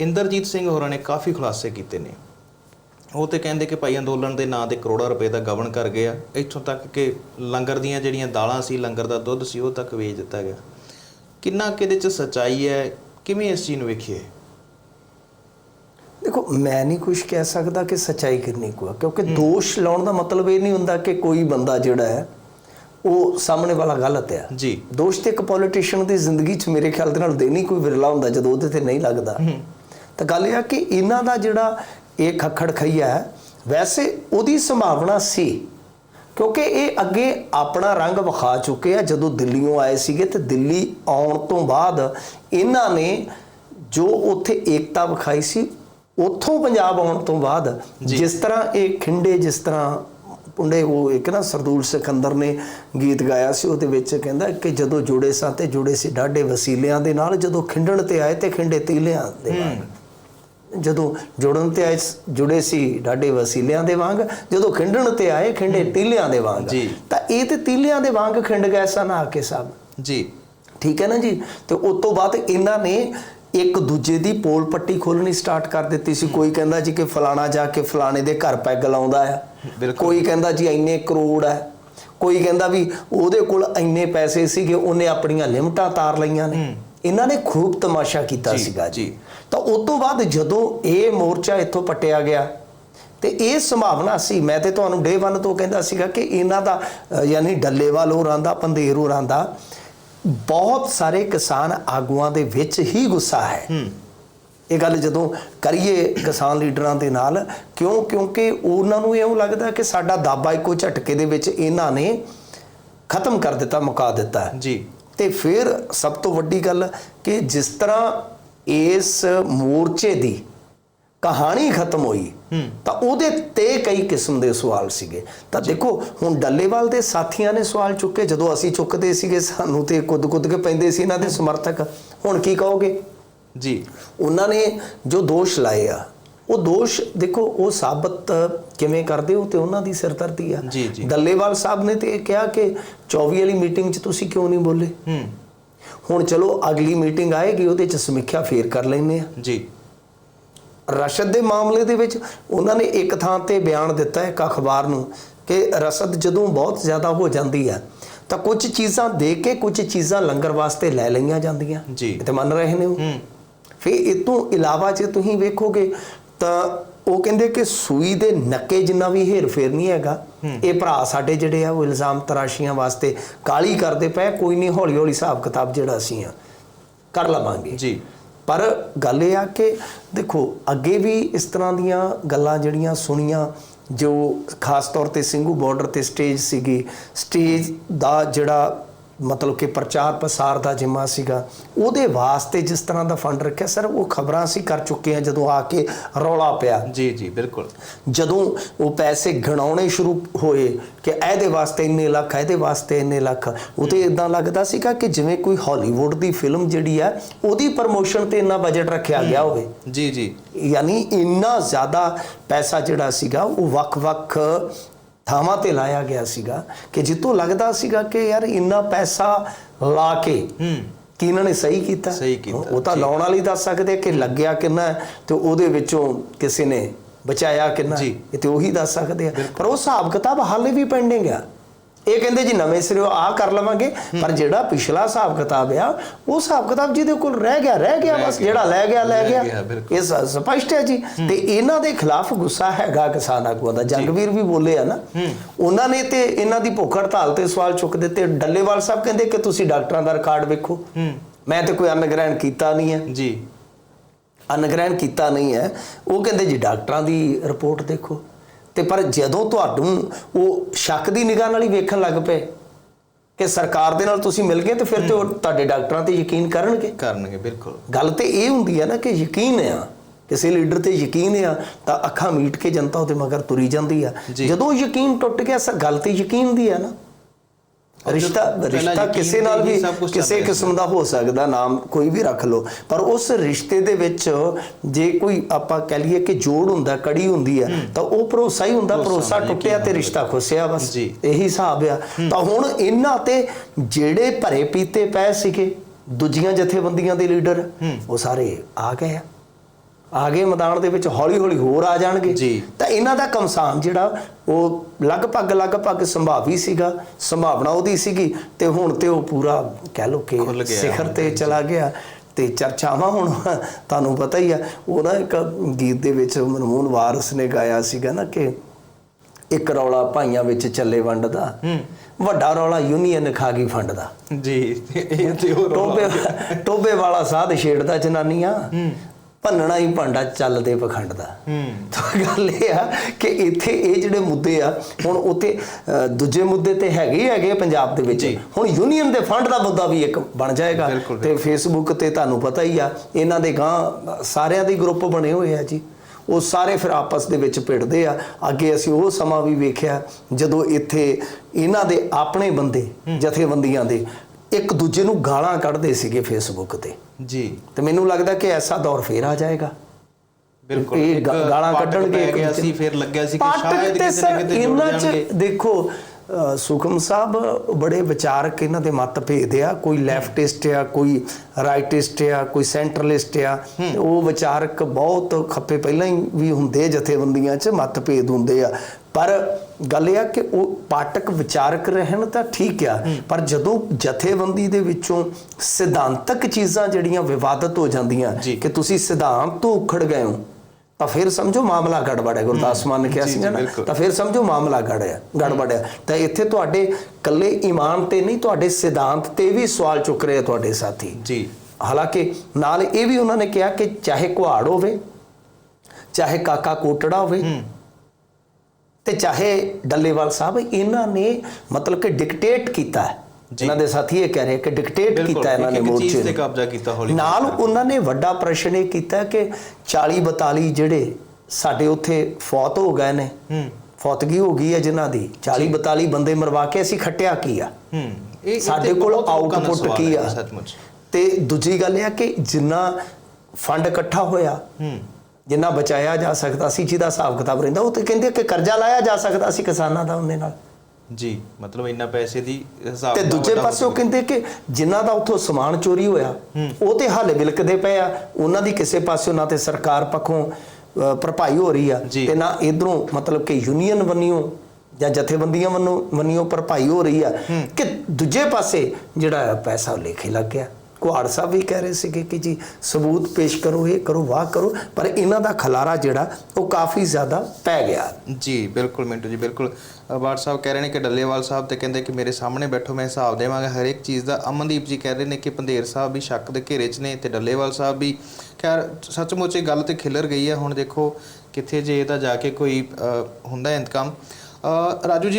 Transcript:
ਇੰਦਰਜੀਤ ਸਿੰਘ ਹੋਰਾਂ ਨੇ ਕਾਫੀ ਖੁਲਾਸੇ ਕੀਤੇ ਨੇ। ਉਹ ਤੇ ਕਹਿੰਦੇ ਕਿ ਭਾਈ ਅੰਦੋਲਨ ਦੇ ਨਾਂ ਤੇ ਕਰੋੜਾਂ ਰੁਪਏ ਦਾ ਗਵਨ ਕਰ ਗਿਆ। ਇੱਥੋਂ ਤੱਕ ਕਿ ਲੰਗਰ ਦੀਆਂ ਜਿਹੜੀਆਂ ਦਾਲਾਂ ਸੀ ਲੰਗਰ ਦਾ ਦੁੱਧ ਸੀ ਉਹ ਤੱਕ ਵੇਚ ਦਿੱਤਾ ਗਿਆ। ਕਿੰਨਾ ਕਿਹਦੇ ਚ ਸਚਾਈ ਹੈ? ਕਿਵੇਂ ਇਸ ਚੀਜ਼ ਨੂੰ ਵੇਖੀਏ? ਦੇਖੋ ਮੈਂ ਨਹੀਂ ਕੁਝ ਕਹਿ ਸਕਦਾ ਕਿ ਸਚਾਈ ਕਿੰਨੀ ਕੁ ਆ ਕਿਉਂਕਿ ਦੋਸ਼ ਲਾਉਣ ਦਾ ਮਤਲਬ ਇਹ ਨਹੀਂ ਹੁੰਦਾ ਕਿ ਕੋਈ ਬੰਦਾ ਜਿਹੜਾ ਹੈ ਉਹ ਸਾਹਮਣੇ ਵਾਲਾ ਗਲਤ ਹੈ ਜੀ। ਦੋਸ਼ ਤੇ ਇੱਕ ਪੋਲੀਟੀਸ਼ੀਅਨ ਦੀ ਜ਼ਿੰਦਗੀ 'ਚ ਮੇਰੇ ਖਿਆਲ ਦੇ ਨਾਲ ਦੇਣੀ ਕੋਈ ਵਿਰਲਾ ਹੁੰਦਾ ਜਦੋਂ ਉਹਦੇ ਤੇ ਨਹੀਂ ਲੱਗਦਾ। ਤਾਂ ਗੱਲ ਇਹ ਆ ਕਿ ਇਹਨਾਂ ਦਾ ਜਿਹੜਾ ਇਹ ਖੱਖੜ ਖਈਆ ਹੈ ਵੈਸੇ ਉਹਦੀ ਸੰਭਾਵਨਾ ਸੀ ਕਿਉਂਕਿ ਇਹ ਅੱਗੇ ਆਪਣਾ ਰੰਗ ਵਿਖਾ ਚੁੱਕੇ ਆ ਜਦੋਂ ਦਿੱਲੀੋਂ ਆਏ ਸੀਗੇ ਤੇ ਦਿੱਲੀ ਆਉਣ ਤੋਂ ਬਾਅਦ ਇਹਨਾਂ ਨੇ ਜੋ ਉੱਥੇ ਏਕਤਾ ਵਿਖਾਈ ਸੀ ਉੱਥੋਂ ਪੰਜਾਬ ਆਉਣ ਤੋਂ ਬਾਅਦ ਜਿਸ ਤਰ੍ਹਾਂ ਇਹ ਖਿੰਡੇ ਜਿਸ ਤਰ੍ਹਾਂ ਪੁੰਡੇ ਉਹ ਇੱਕ ਨਾ ਸਰਦੂਲ ਸਿਕੰਦਰ ਨੇ ਗੀਤ ਗਾਇਆ ਸੀ ਉਹਦੇ ਵਿੱਚ ਕਹਿੰਦਾ ਕਿ ਜਦੋਂ ਜੁੜੇ ਸਾਂ ਤੇ ਜੁੜੇ ਸੀ ਡਾਢੇ ਵਸੀਲਿਆਂ ਦੇ ਨਾਲ ਜਦੋਂ ਖਿੰਡਣ ਤੇ ਆਏ ਤੇ ਖਿੰਡੇ ਤੀਲਿਆਂ ਦੇ ਵਾਂਗ ਜਦੋਂ ਜੁੜਨ ਤੇ ਆਏ ਜੁੜੇ ਸੀ ਡਾਢੇ ਵਸੀਲਿਆਂ ਦੇ ਵਾਂਗ ਜਦੋਂ ਖਿੰਡਣ ਤੇ ਆਏ ਖਿੰਡੇ ਤੀਲਿਆਂ ਦੇ ਵਾਂਗ। ਤਾਂ ਇਹ ਤੇ ਤੀਲਿਆਂ ਦੇ ਵਾਂਗ ਖਿੰਡ ਗਏ ਸਨ ਆ ਕੇ ਸਭ। ਜੀ। ਠੀਕ ਹੈ ਨਾ ਜੀ? ਤੇ ਉਸ ਤੋਂ ਬਾਅਦ ਇਹਨਾਂ ਨੇ ਇੱਕ ਦੂਜੇ ਦੀ ਪੋਲ ਪੱਟੀ ਖੋਲਣੀ ਸਟਾਰਟ ਕਰ ਦਿੱਤੀ ਸੀ। ਕੋਈ ਕਹਿੰਦਾ ਜੀ ਕਿ ਫਲਾਣਾ ਜਾ ਕੇ ਫਲਾਣੇ ਦੇ ਘਰ ਪੈਗ ਲਾਉਂਦਾ ਬਿਲਕੁਲ। ਕੋਈ ਕਹਿੰਦਾ ਜੀ ਇੰਨੇ ਕਰੋੜ ਹੈ ਕੋਈ ਕਹਿੰਦਾ ਵੀ ਉਹਦੇ ਕੋਲ ਇੰਨੇ ਪੈਸੇ ਸੀਗੇ ਉਹਨੇ ਆਪਣੀਆਂ ਲਿਮਟਾਂ ਤਾਰ ਲਈਆਂ ਨੇ। ਇਹਨਾਂ ਨੇ ਖੂਬ ਤਮਾਸ਼ਾ ਕੀਤਾ ਸੀਗਾ ਜੀ। ਤਾਂ ਉਸ ਤੋਂ ਬਾਅਦ ਜਦੋਂ ਇਹ ਮੋਰਚਾ ਇੱਥੋਂ ਪਟਿਆ ਗਿਆ ਤੇ ਇਹ ਸੰਭਾਵਨਾ ਸੀ। ਮੈਂ ਤੇ ਤੁਹਾਨੂੰ ਡੇ 1 ਤੋਂ ਕਹਿੰਦਾ ਸੀਗਾ ਕਿ ਇਹਨਾਂ ਦਾ ਯਾਨੀ ਡੱਲੇਵਾਲ ਹੋਰਾਂ ਦਾ ਪੰਧੇਰ ਹੋਰਾਂ ਦਾ ਬਹੁਤ ਸਾਰੇ ਕਿਸਾਨ ਆਗੂਆਂ ਦੇ ਵਿੱਚ ਹੀ ਗੁੱਸਾ ਹੈ। ਇਹ ਗੱਲ ਜਦੋਂ ਕਰੀਏ ਕਿਸਾਨ ਲੀਡਰਾਂ ਦੇ ਨਾਲ ਕਿਉਂ? ਕਿਉਂਕਿ ਉਹਨਾਂ ਨੂੰ ਇਉਂ ਲੱਗਦਾ ਕਿ ਸਾਡਾ ਦਾਬਾ ਇੱਕੋ ਝਟਕੇ ਦੇ ਵਿੱਚ ਇਹਨਾਂ ਨੇ ਖਤਮ ਕਰ ਦਿੱਤਾ ਮੁਕਾ ਦਿੱਤਾ। ਜੀ। ਤੇ ਫਿਰ ਸਭ ਤੋਂ ਵੱਡੀ ਗੱਲ ਕਿ ਜਿਸ ਤਰ੍ਹਾਂ ਇਸ ਮੋਰਚੇ ਦੀ ਕਹਾਣੀ ਖਤਮ ਹੋਈ ਤਾਂ ਉਹਦੇ ਤੇ ਕਈ ਕਿਸਮ ਦੇ ਸਵਾਲ ਸੀਗੇ। ਤਾਂ ਦੇਖੋ ਹੁਣ ਡੱਲੇਵਾਲ ਦੇ ਸਾਥੀਆਂ ਨੇ ਸਵਾਲ ਚੁੱਕੇ ਜਦੋਂ ਅਸੀਂ ਚੁੱਕਦੇ ਸੀਗੇ ਸਾਨੂੰ ਤੇ ਕੁੱਦ-ਕੁੱਦ ਕੇ ਪੈਂਦੇ ਸੀ ਇਹਨਾਂ ਦੇ ਸਮਰਥਕ। ਹੁਣ ਕੀ ਕਹੋਗੇ? ਜੀ। ਉਹਨਾਂ ਨੇ ਜੋ ਦੋਸ਼ ਲਾਏ ਆ ਉਹ ਦੋਸ਼ ਦੇਖੋ ਉਹ ਸਾਬਤ ਕਿਵੇਂ ਕਰਦੇ ਹੋ ਤੇ ਉਹਨਾਂ ਦੀ ਸਿਰਦਰਦੀ ਆ। ਡੱਲੇਵਾਲ ਸਾਹਿਬ ਨੇ ਤੇ ਇਹ ਕਿਹਾ ਕਿ 24 ਵਾਲੀ ਮੀਟਿੰਗ 'ਚ ਤੁਸੀਂ ਕਿਉਂ ਨਹੀਂ ਬੋਲੇ? ਹੂੰ। ਹੁਣ ਚਲੋ ਅਗਲੀ ਮੀਟਿੰਗ ਆਏਗੀ ਉਹਦੇ 'ਚ ਸਮੀਖਿਆ ਫੇਰ ਕਰ ਲੈਂਦੇ ਆ। ਜੀ। ਰਸ਼ਦ ਦੇ ਮਾਮਲੇ ਦੇ ਵਿੱਚ ਉਹਨਾਂ ਨੇ ਇੱਕ ਥਾਂ ਤੇ ਬਿਆਨ ਦਿੱਤਾ ਹੈ ਇੱਕ ਅਖਬਾਰ ਨੂੰ ਕਿ ਰਸਦ ਜਦੋਂ ਬਹੁਤ ਜ਼ਿਆਦਾ ਹੋ ਜਾਂਦੀ ਹੈ ਤਾਂ ਕੁਝ ਚੀਜ਼ਾਂ ਦੇ ਕੇ ਕੁਝ ਚੀਜ਼ਾਂ ਲੰਗਰ ਵਾਸਤੇ ਲੈ ਲਈਆਂ ਜਾਂਦੀਆਂ। ਜੀ। ਤੇ ਮੰਨ ਰਹੇ ਨੇ ਉਹ? ਹੂੰ। ਫਿਰ ਇਹ ਤੋਂ ਇਲਾਵਾ ਜੇ ਤੁਸੀਂ ਵੇਖੋਗੇ ਤਾਂ ਉਹ ਕਹਿੰਦੇ ਕਿ ਸੂਈ ਦੇ ਨੱਕੇ ਜਿੰਨਾ ਵੀ ਹੇਰ ਫੇਰ ਨਹੀਂ ਹੈਗਾ। ਇਹ ਭਰਾ ਸਾਡੇ ਜਿਹੜੇ ਆ ਉਹ ਇਲਜ਼ਾਮ ਤਰਾਸ਼ੀਆਂ ਵਾਸਤੇ ਕਾਲੀ ਕਰਦੇ ਪਏ ਕੋਈ ਨਹੀਂ ਹੌਲੀ ਹੌਲੀ ਹਿਸਾਬ ਕਿਤਾਬ ਜਿਹੜਾ ਅਸੀਂ ਆ ਕਰ ਲਵਾਂਗੇ। ਜੀ। ਪਰ ਗੱਲ ਇਹ ਆ ਕਿ ਦੇਖੋ ਅੱਗੇ ਵੀ ਇਸ ਤਰ੍ਹਾਂ ਦੀਆਂ ਗੱਲਾਂ ਜਿਹੜੀਆਂ ਸੁਣੀਆਂ ਜੋ ਖਾਸ ਤੌਰ ਤੇ ਸਿੰਘੂ ਬਾਰਡਰ ਤੇ ਸਟੇਜ ਸੀਗੀ ਸਟੇਜ ਦਾ ਜਿਹੜਾ ਮਤਲਬ ਕਿ ਪ੍ਰਚਾਰ ਪ੍ਰਸਾਰ ਦਾ ਜਿੰਮਾ ਸੀਗਾ ਉਹਦੇ ਵਾਸਤੇ ਜਿਸ ਤਰ੍ਹਾਂ ਦਾ ਫੰਡ ਰੱਖਿਆ ਸਰ ਉਹ ਖਬਰਾਂ ਅਸੀਂ ਕਰ ਚੁੱਕੇ ਹਾਂ ਜਦੋਂ ਆ ਕੇ ਰੌਲਾ ਪਿਆ। ਜੀ ਜੀ ਬਿਲਕੁਲ। ਜਦੋਂ ਉਹ ਪੈਸੇ ਗਣਾਉਣੇ ਸ਼ੁਰੂ ਹੋਏ ਕਿ ਇਹਦੇ ਵਾਸਤੇ ਇੰਨੇ ਲੱਖ ਇਹਦੇ ਵਾਸਤੇ ਇੰਨੇ ਲੱਖ ਉਹ ਤੇ ਇਦਾਂ ਲੱਗਦਾ ਸੀਗਾ ਕਿ ਜਿਵੇਂ ਕੋਈ ਹਾਲੀਵੁੱਡ ਦੀ ਫਿਲਮ ਜਿਹੜੀ ਆ ਉਹਦੀ ਪ੍ਰਮੋਸ਼ਨ ਤੇ ਇੰਨਾ ਬਜਟ ਰੱਖਿਆ ਗਿਆ ਹੋਵੇ। ਜੀ ਜੀ। ਯਾਨੀ ਇੰਨਾ ਜ਼ਿਆਦਾ ਪੈਸਾ ਜਿਹੜਾ ਸੀਗਾ ਉਹ ਵੱਖ-ਵੱਖ ਥਾਵਾਂ ਤੇ ਲਾਇਆ ਗਿਆ ਸੀਗਾ ਕਿ ਜਿੱਤੋਂ ਲੱਗਦਾ ਸੀਗਾ ਕਿ ਯਾਰ ਇੰਨਾ ਪੈਸਾ ਲਾ ਕੇ ਹੂੰ। ਕਿ ਇਹਨਾਂ ਨੇ ਸਹੀ ਕੀਤਾ। ਸਹੀ ਕੀਤਾ, ਉਹ ਤਾਂ ਲਾਉਣ ਵਾਲੀ ਦੱਸ ਸਕਦੇ ਕਿ ਲੱਗਿਆ ਕਿੰਨਾ ਤੇ ਉਹਦੇ ਵਿੱਚੋਂ ਕਿਸੇ ਨੇ ਬਚਾਇਆ ਕਿੰਨਾ। ਇਹ ਤੇ ਉਹੀ ਦੱਸ ਸਕਦੇ ਆ। ਪਰ ਉਹ ਹਿਸਾਬ ਕਿਤਾਬ ਹਾਲੇ ਵੀ ਪੈਂਡਿੰਗ ਆ। ਇਹ ਕਹਿੰਦੇ ਜੀ ਨਵੇਂ ਸਿਰੇ ਆ ਕਰ ਲਵਾਂਗੇ ਪਰ ਜਿਹੜਾ ਪਿਛਲਾ ਹਿਸਾਬ ਕਿਤਾਬ ਆ ਉਹ ਹਿਸਾਬ ਕਿਤਾਬ ਜਿਹਦੇ ਕੋਲ ਰਹਿ ਗਿਆ ਰਹਿ ਗਿਆ ਬਸ। ਜਿਹੜਾ ਲੈ ਗਿਆ ਲੈ ਗਿਆ। ਇਹ ਸਪਸ਼ਟ ਹੈ ਜੀ। ਤੇ ਇਹਨਾਂ ਦੇ ਖਿਲਾਫ ਗੁੱਸਾ ਹੈਗਾ ਕਿਸਾਨ ਆਗੂਆਂ ਦਾ। ਜੰਗਵੀਰ ਵੀ ਬੋਲੇ ਆ ਨਾ। ਉਹਨਾਂ ਨੇ ਤੇ ਇਹਨਾਂ ਦੀ ਭੁੱਖ ਹੜਤਾਲ ਤੇ ਸਵਾਲ ਚੁੱਕ ਦਿੱਤੇ। ਡੱਲੇਵਾਲ ਸਾਹਿਬ ਕਹਿੰਦੇ ਕਿ ਤੁਸੀਂ ਡਾਕਟਰਾਂ ਦਾ ਰਿਕਾਰਡ ਵੇਖੋ। ਮੈਂ ਤੇ ਕੋਈ ਅਨਗ੍ਰਹਿਣ ਕੀਤਾ ਨਹੀਂ ਹੈ। ਜੀ। ਅਨਗ੍ਰਹਿਣ ਕੀਤਾ ਨਹੀਂ ਹੈ। ਉਹ ਕਹਿੰਦੇ ਜੀ ਡਾਕਟਰਾਂ ਦੀ ਰਿਪੋਰਟ ਦੇਖੋ। ਤੇ ਪਰ ਜਦੋਂ ਤੁਹਾਨੂੰ ਉਹ ਸ਼ੱਕ ਦੀ ਨਿਗਾਹ ਨਾਲ ਹੀ ਵੇਖਣ ਲੱਗ ਪਏ ਕਿ ਸਰਕਾਰ ਦੇ ਨਾਲ ਤੁਸੀਂ ਮਿਲ ਗਏ ਤੇ ਫਿਰ ਤੇ ਉਹ ਤੁਹਾਡੇ ਡਾਕਟਰਾਂ ਤੇ ਯਕੀਨ ਕਰਨਗੇ? ਕਰਨਗੇ ਬਿਲਕੁਲ। ਗੱਲ ਤੇ ਇਹ ਹੁੰਦੀ ਹੈ ਨਾ ਕਿ ਯਕੀਨ ਆ ਕਿਸੇ ਲੀਡਰ ਤੇ ਯਕੀਨ ਆ ਤਾਂ ਅੱਖਾਂ ਮੀਟ ਕੇ ਜਨਤਾ ਉਹਦੇ ਮਗਰ ਤੁਰੀ ਜਾਂਦੀ ਆ। ਜਦੋਂ ਯਕੀਨ ਟੁੱਟ ਗਿਆ ਸਰ ਗੱਲ ਤੇ ਯਕੀਨ ਦੀ ਆ ਨਾ। ਰਿਸ਼ਤਾ ਰਿਸ਼ਤਾ ਕਿਸੇ ਨਾਲ ਹੀ ਵੀ ਕਿਸੇ ਕਿਸਮ ਦਾ ਹੋ ਸਕਦਾ ਨਾਮ ਕੋਈ ਵੀ ਰੱਖ ਲਓ। ਪਰ ਉਸ ਰਿਸ਼ਤੇ ਦੇ ਵਿੱਚ ਜੇ ਕੋਈ ਆਪਾਂ ਕਹ ਲਈਏ ਕਿ ਜੋੜ ਹੁੰਦਾ ਕੜੀ ਹੁੰਦੀ ਆ ਤਾਂ ਉਹ ਭਰੋਸਾ ਹੀ ਹੁੰਦਾ ਭਰੋਸਾ ਟੁੱਟਿਆ ਤੇ ਰਿਸ਼ਤਾ ਖੁੱਸਿਆ ਬਸ। ਇਹੀ ਹਿਸਾਬ ਆ। ਤਾਂ ਹੁਣ ਇਹਨਾਂ ਤੇ ਜਿਹੜੇ ਭਰੇ ਪੀਤੇ ਪਏ ਸੀਗੇ ਦੂਜੀਆਂ ਜਥੇਬੰਦੀਆਂ ਦੇ ਲੀਡਰ ਉਹ ਸਾਰੇ ਆ ਗਏ ਆ। ਆ ਗਏ ਮੈਦਾਨ ਦੇ ਵਿੱਚ ਹੌਲੀ ਹੌਲੀ ਹੋਰ ਆ ਜਾਣਗੇ। ਤਾਂ ਇਹਨਾਂ ਦਾ ਕਮਸਾਨ ਜਿਹੜਾ ਉਹ ਲਗਭਗ ਲਗਭਗ ਸੰਭਾਵੀ ਸੀਗਾ ਸੰਭਾਵਨਾ ਉਹਦੀ ਸੀਗੀ ਤੇ ਹੁਣ ਤੇ ਉਹ ਪੂਰਾ ਕਹਿ ਲੋ ਕਿ ਸਿਖਰ ਤੇ ਚਲਾ ਗਿਆ। ਤੇ ਚਰਚਾਵਾਂ ਹੁਣ ਤੁਹਾਨੂੰ ਪਤਾ ਹੀ ਆ ਉਹ ਨਾ ਇੱਕ ਗੀਤ ਦੇ ਵਿੱਚ ਮਨਮੋਹਨ ਵਾਰਸ ਨੇ ਗਾਇਆ ਸੀਗਾ ਨਾ ਕਿ ਇੱਕ ਰੌਲਾ ਭਾਈਆਂ ਵਿੱਚ ਚੱਲੇ ਵੰਡ ਦਾ ਵੱਡਾ ਰੌਲਾ ਯੂਨੀਅਨ ਖਾ ਗਈ ਫੰਡ ਦਾ। ਜੀ ਇਹ ਤੇ ਉਹ ਟੋਬੇ ਟੋਬੇ ਵਾਲਾ ਸਾਧ ਛੇੜਦਾ ਜਨਾਨੀਆਂ। ਭੰਨਣਾ ਹੀ ਭਾਂਡਾ ਚੱਲਦੇ ਪਖੰਡ ਦਾ। ਹੂੰ ਤਾਂ ਗੱਲ ਇਹ ਆ ਕਿ ਇੱਥੇ ਇਹ ਜਿਹੜੇ ਮੁੱਦੇ ਆ ਹੁਣ ਉੱਤੇ ਦੂਜੇ ਮੁੱਦੇ ਤੇ ਹੈਗੇ ਹੈਗੇ ਪੰਜਾਬ ਦੇ ਵਿੱਚ। ਹੁਣ ਯੂਨੀਅਨ ਦੇ ਫੰਡ ਦਾ ਮੁੱਦਾ ਵੀ ਇੱਕ ਬਣ ਜਾਏਗਾ। ਤੇ ਫੇਸਬੁੱਕ ਤੇ ਤੁਹਾਨੂੰ ਪਤਾ ਹੀ ਆ ਇਹਨਾਂ ਦੇ ਗਾਂ ਸਾਰਿਆਂ ਦੇ ਗਰੁੱਪ ਬਣੇ ਹੋਏ ਆ ਜੀ। ਉਹ ਸਾਰੇ ਫਿਰ ਆਪਸ ਦੇ ਵਿੱਚ ਭਿੜਦੇ ਆ। ਅੱਗੇ ਅਸੀਂ ਉਹ ਸਮਾਂ ਵੀ ਵੇਖਿਆ ਜਦੋਂ ਇੱਥੇ ਇਹਨਾਂ ਦੇ ਆਪਣੇ ਬੰਦੇ ਜਥੇਬੰਦੀਆਂ ਦੇ ਇੱਕ ਦੂਜੇ ਨੂੰ ਗਾਲਾਂ ਕੱਢਦੇ ਸੀਗੇ ਫੇਸਬੁੱਕ ਤੇ। ਜੀ। ਤੇ ਮੈਨੂੰ ਲੱਗਦਾ ਕਿ ਐਸਾ ਦੌਰ ਫੇਰ ਆ ਜਾਏਗਾ। ਬਿਲਕੁਲ। ਇਹ ਗਾਲਾਂ ਕੱਢਣਗੇ ਪੈ ਇੱਕ ਗਿਆ ਦੂਜੇ ਸੀ ਫਿਰ ਲੱਗਿਆ ਸੀ ਕਿ ਸ਼ਾਇਦ ਤੇ ਕਿਤੇ ਸਰ ਨਾ ਕਿਤੇ ਜੁੜ ਜਾਣਗੇ। ਦੇਖੋ ਸੁਖਮ ਸਾਹਿਬ ਬੜੇ ਵਿਚਾਰਕ ਇਹਨਾਂ ਦੇ ਮਤ ਭੇਦ ਆ। ਕੋਈ ਲੈਫਟਿਸਟ ਆ ਕੋਈ ਰਾਈਟਿਸਟ ਆ ਕੋਈ ਸੈਂਟਰਲਿਸਟ ਆ। ਉਹ ਵਿਚਾਰਕ ਬਹੁਤ ਖੱਪੇ ਪਹਿਲਾਂ ਹੀ ਵੀ ਹੁੰਦੇ ਜਥੇਬੰਦੀਆਂ 'ਚ ਮਤ ਭੇਦ ਹੁੰਦੇ ਆ। ਪਰ ਗੱਲ ਇਹ ਆ ਕਿ ਉਹ ਪਾਠਕ ਵਿਚਾਰਕ ਰਹਿਣ ਤਾਂ ਠੀਕ ਆ ਪਰ ਜਦੋਂ ਜਥੇਬੰਦੀ ਦੇ ਵਿੱਚੋਂ ਸਿਧਾਂਤਕ ਚੀਜ਼ਾਂ ਜਿਹੜੀਆਂ ਵਿਵਾਦਤ ਹੋ ਜਾਂਦੀਆਂ। ਕਿ ਤੁਸੀਂ ਸਿਧਾਂਤ ਤੋਂ ਉਖੜ ਗਏ ਹੋ ਤਾਂ ਫਿਰ ਸਮਝੋ ਮਾਮਲਾ ਗੜਬੜ ਹੈ ਗੁਰਦਾਸ ਮਾਨ ਨੇ ਕਿਹਾ ਸੀ ਨਾ। ਤਾਂ ਫਿਰ ਸਮਝੋ ਮਾਮਲਾ ਗੜਿਆ ਗੜਬੜਿਆ। ਤਾਂ ਇੱਥੇ ਤੁਹਾਡੇ ਕੱਲੇ ਈਮਾਨ ਤੇ ਨਹੀਂ ਤੁਹਾਡੇ ਸਿਧਾਂਤ ਤੇ ਵੀ ਸਵਾਲ ਚੁੱਕ ਰਹੇ ਆ ਤੁਹਾਡੇ ਸਾਥੀ। ਜੀ। ਹਾਲਾਂਕਿ ਨਾਲ ਇਹ ਵੀ ਉਹਨਾਂ ਨੇ ਕਿਹਾ ਕਿ ਚਾਹੇ ਕੁਹਾੜ ਹੋਵੇ ਚਾਹੇ ਕਾਕਾ ਕੋਟੜਾ ਹੋਵੇ ਤੇ ਚਾਹੇ ਡੱਲੇਵਾਲ ਸਾਹਿਬ ਇਹਨਾਂ ਨੇ ਮਤਲਬ ਕਿ ਡਿਕਟੇਟ ਕੀਤਾ ਹੈ। ਇਹਨਾਂ ਦੇ ਸਾਥੀ ਇਹ ਕਹਿ ਰਹੇ ਕਿ ਡਿਕਟੇਟ ਕੀਤਾ ਇਹਨਾਂ ਨੇ ਮੋਰਚੇ ਚੀਜ਼ ਤੇ। ਕਬਜ਼ਾ ਕੀਤਾ ਹੌਲੀ ਨਾਲ ਉਹਨਾਂ ਨੇ ਵੱਡਾ ਪ੍ਰਸ਼ਨ ਇਹ ਕੀਤਾ ਕਿ 40 42 ਜਿਹੜੇ ਸਾਡੇ ਉੱਥੇ ਫੌਤ ਹੋ ਗਏ ਨੇ ਹੂੰ। ਫੌਤਗੀ ਹੋ ਗਈ ਹੈ ਜਿਨ੍ਹਾਂ ਦੀ 40 42 ਬੰਦੇ ਮਰਵਾ ਕੇ ਅਸੀਂ ਖੱਟਿਆ ਕੀ ਆ? ਹੂੰ। ਇਹ- ਸਾਡੇ ਕੋਲ ਆਊਟਪੁੱਟ ਕੀ ਆ? ਤੇ ਦੂਜੀ ਗੱਲ ਇਹ ਆ ਕਿ ਜਿੰਨਾ ਫੰਡ ਇਕੱਠਾ ਹੋਇਆ ਹੂੰ। ਜਿੰਨਾ ਬਚਾਇਆ ਜਾ ਸਕਦਾ ਸੀ ਜਿਹਦਾ ਹਿਸਾਬ ਕਿਤਾਬ ਰਹਿੰਦਾ ਉਹ ਤੇ ਕਹਿੰਦੇ ਕਿ ਕਰਜ਼ਾ ਲਾਇਆ ਜਾ ਸਕਦਾ ਸੀ ਕਿਸਾਨਾਂ ਦਾ ਉਹਨੇ ਨਾਲ। ਜੀ ਮਤਲਬ ਇੰਨਾ ਪੈਸੇ ਦੀ ਹਿਸਾਬ ਤੇ ਦੂਜੇ ਪਾਸੇ ਉਹ ਕਹਿੰਦੇ ਕਿ ਜਿਨ੍ਹਾਂ ਦਾ ਉੱਥੋਂ ਸਮਾਨ ਚੋਰੀ ਹੋਇਆ ਉਹ ਤੇ ਹਾਲੇ ਵਿਲਕਦੇ ਪਏ ਆ ਉਹਨਾਂ ਦੀ ਕਿਸੇ ਪਾਸਿਓਂ ਨਾ ਤੇ ਸਰਕਾਰ ਪੱਖੋਂ ਭਰਪਾਈ ਹੋ ਰਹੀ ਆ। ਤੇ ਨਾ ਇਧਰੋਂ ਮਤਲਬ ਕਿ ਯੂਨੀਅਨ ਵੱਲੋਂ ਜਾਂ ਜਥੇਬੰਦੀਆਂ ਵੱਲੋਂ ਵੱਲੋਂ ਭਰਪਾਈ ਹੋ ਰਹੀ ਆ ਕਿ ਦੂਜੇ ਪਾਸੇ ਜਿਹੜਾ ਪੈਸਾ ਉਹ ਲੇਖੇ ਲੱਗ ਗਿਆ। ਕੁਹਾੜ ਸਾਹਿਬ ਵੀ ਕਹਿ ਰਹੇ ਸੀਗੇ ਕਿ ਜੀ ਸਬੂਤ ਪੇਸ਼ ਕਰੋ ਇਹ ਕਰੋ ਵਾਹ ਕਰੋ ਪਰ ਇਹਨਾਂ ਦਾ ਖਲਾਰਾ ਜਿਹੜਾ ਉਹ ਕਾਫੀ ਜ਼ਿਆਦਾ ਪੈ ਗਿਆ। ਜੀ ਬਿਲਕੁਲ ਮਿੰਟੂ ਜੀ ਬਿਲਕੁਲ। ਅ, ਸਾਹਿਬ ਕਹਿ ਰਹੇ ਨੇ ਕਿ ਡੱਲੇਵਾਲ ਸਾਹਿਬ ਤੇ ਕਹਿੰਦੇ ਕਿ ਮੇਰੇ ਸਾਹਮਣੇ ਬੈਠੋ ਮੈਂ ਹਿਸਾਬ ਦੇਵਾਂਗਾ। ਹਰੇਕ ਚੀਜ਼ ਦਾ ਅਮਨਦੀਪ ਜੀ ਕਹਿ ਰਹੇ ਨੇ ਕਿ ਪੰਧੇਰ ਸਾਹਿਬ ਵੀ ਸ਼ੱਕ ਦੇ ਘੇਰੇ 'ਚ ਨੇ ਤੇ ਡੱਲੇਵਾਲ ਸਾਹਿਬ ਵੀ। ਖੈਰ ਸੱਚਮੁੱਚ ਇਹ ਗੱਲ ਤੇ ਖਿਲਰ ਗਈ ਹੈ ਹੁਣ ਦੇਖੋ ਕਿੱਥੇ ਜੇ ਇਹਦਾ ਜਾ ਕੇ ਕੋਈ ਹੁੰਦਾ ਇੰਤਕਾਮ। ਰਾਜੂ ਜੀ